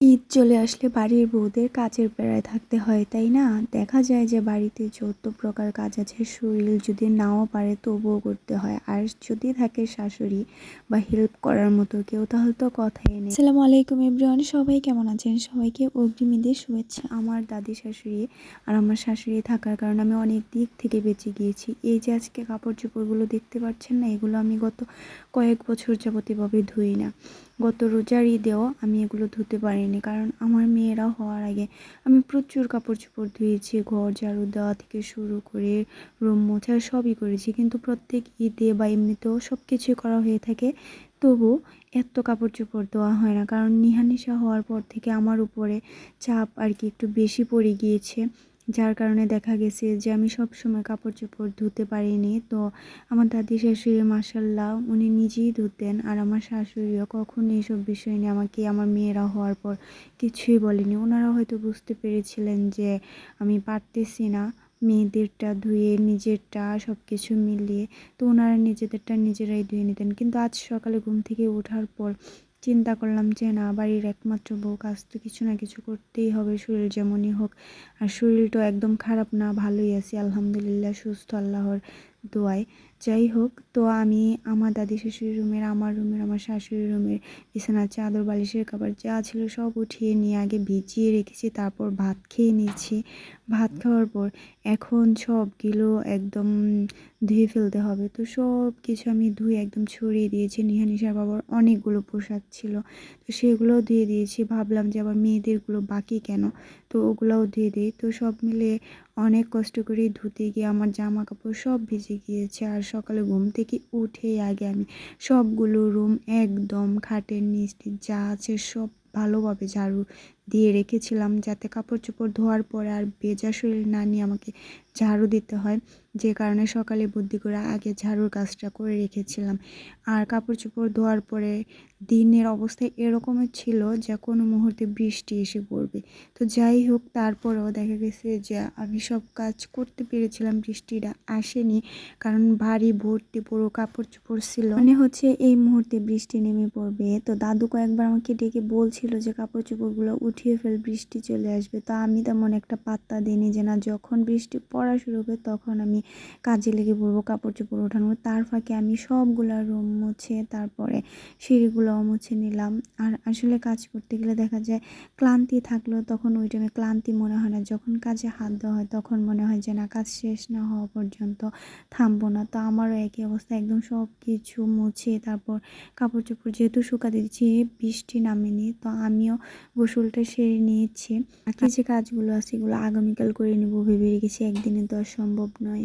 ঈদ চলে আসলে বাড়ির বউদের কাজের বেড়ায় থাকতে হয় তাই না? দেখা যায় যে বাড়িতে যত প্রকার কাজ আছে শরীর যদি নাও পারে তবুও করতে হয়। আর যদি থাকে শাশুড়ি বা হেল্প করার মতো কেউ তাহলে তো কথাই নেই। আসসালামু আলাইকুম এভরিওয়ান সবাই কেমন আছেন? সবাইকে অগ্রিম ঈদের শুভেচ্ছা। আমার দাদি শাশুড়ি আর আমার শাশুড়ি থাকার কারণে আমি অনেক দিক থেকে বেঁচে গিয়েছি। এই যে আজকে কাপড় চোপড়গুলো দেখতে পাচ্ছেন না এগুলো আমি গত কয়েক বছর যাবত এভাবে ধুই না। গত রোজার ঈদেও আমি এগুলো ধুতে পারিনি, কারণ আমার মেয়েরা হওয়ার আগে আমি প্রচুর কাপড় চোপড় ধুয়েছি, ঘর ঝাড়ু দেওয়া থেকে শুরু করে রুম মোছা সবই করেছি, কিন্তু প্রত্যেক ঈদে বা এমনিতেও সব কিছুই করা হয়ে থাকে, তবু এত কাপড় চোপড় দেওয়া হয় না, কারণ নিহানিশা হওয়ার পর থেকে আমার উপরে চাপ আর কি একটু বেশি পড়ে গিয়েছে। যার কারণে দেখা গেছে যে আমি সব সময় কাপড় চোপড় ধুতে পারিনি। তো আমার দাদি শাশুড়ি মাসাল্লাহ উনি নিজেই ধুতেন আর আমার শাশুড়িও কখনো এইসব বিষয় নিয়ে আমাকে, আমার মেয়েরা হওয়ার পর কিছুই বলেনি। ওনারা হয়তো বুঝতে পেরেছিলেন যে আমি পারতেছি না মেয়েদেরটা ধুয়ে, নিজেরটা সব কিছু মিলিয়ে। তো ওনারা নিজেদেরটা নিজেরাই ধুয়ে নিতেন। কিন্তু আজ সকালে ঘুম থেকে ওঠার পর চিন্তা করলাম যে, না, বাড়ির একমাত্র বউ কাজ তো কিছু না কিছু করতেই হবে, শরীর যেমনই হোক। আর শরীরটাও একদম খারাপ না, ভালোই আছি, আলহামদুলিল্লাহ, সুস্থ, আল্লাহর দোয়ায়। যাই হোক, তো আমি আমার দাদি শাশুড়ির রুমের, আমার রুমের, আমার শাশুড়ির রুমের বিছানার চাদর, বালিশের খাবার যা ছিল সব উঠিয়ে নিয়ে আগে ভিজিয়ে রেখেছি, তারপর ভাত খেয়ে নিয়েছি। ভাত খাওয়ার পর এখন সবগুলো একদম ধুয়ে ফেলতে হবে। তো সব কিছু আমি ধুয়ে একদম ছড়িয়ে দিয়েছি। নিহা নিশার বাবার অনেকগুলো পোশাক ছিল। তো সেগুলোও ধুয়ে দিয়েছি। ভাবলাম যে আবার মেয়েদেরগুলো বাকি কেন? তো ওগুলোও ধুয়ে দিই। তো সব মিলে অনেক কষ্ট করে ধুতে গিয়ে আমার জামা কাপড় সব ভিজে গিয়েছে আর সকালে ঘুম থেকে উঠেই আগে আমি সবগুলো রুম একদম খাটের নিচ যা আছে সব ভালোভাবে ঝাড়ু দিয়ে রেখেছিলাম যাতে কাপড় চোপড় ধোয়ার পরে আর বেজা শরীর না নিয়ে আমাকে ঝাড়ু দিতে হয়। যে কারণে সকালে বুদ্ধি করে আগে ঝাড়ুর কাজটা করে রেখেছিলাম। আর কাপড় চোপড় ধোয়ার পরে দিনের অবস্থা এরকমই ছিল যে কোনো মুহূর্তে বৃষ্টি এসে পড়বে। তো যাই হোক, তারপরেও দেখা গেছে যে আমি সব কাজ করতে পেরেছিলাম, বৃষ্টিটা আসেনি। কারণ ভারী ভর্তি পুরো কাপড় চোপড় ছিল। মানে হচ্ছে এই মুহূর্তে বৃষ্টি নেমে পড়বে। তো দাদু কয়েকবার আমাকে ডেকে বলছিল যে কাপড় চোপড়গুলো উঠিয়ে ফেল, বৃষ্টি চলে আসবে। তো আমি তেমন একটা পাত্তা দিইনি যে না, যখন বৃষ্টি পড়া শুরু হবে তখন আমি কাজে লেগে পড়ব, কাপড় চোপড় ওঠানো তার ফাঁকে আমি সবগুলা রুম মুছে, তারপরে সিঁড়িগুলোও মুছে নিলাম। আর আসলে কাজ করতে গেলে দেখা যায় ক্লান্তি থাকলেও তখন ওই টাইমে ক্লান্তি মনে হয় না। যখন কাজে হাত দেওয়া হয় তখন মনে হয় যে না, কাজ শেষ না হওয়া পর্যন্ত থামবো না। তো আমারও একই অবস্থা, একদম সব কিছু মুছে, তারপর কাপড় চোপড় যেহেতু শুকাতে দিচ্ছি, বৃষ্টি নামেনি। তো আমিও গোসলটা সেরে নিয়েছি। বাকি যে কাজগুলো আছে এগুলো আগামীকাল করে নেব, ভেবে রেখেছি একদিনে তো আর সম্ভব নয়।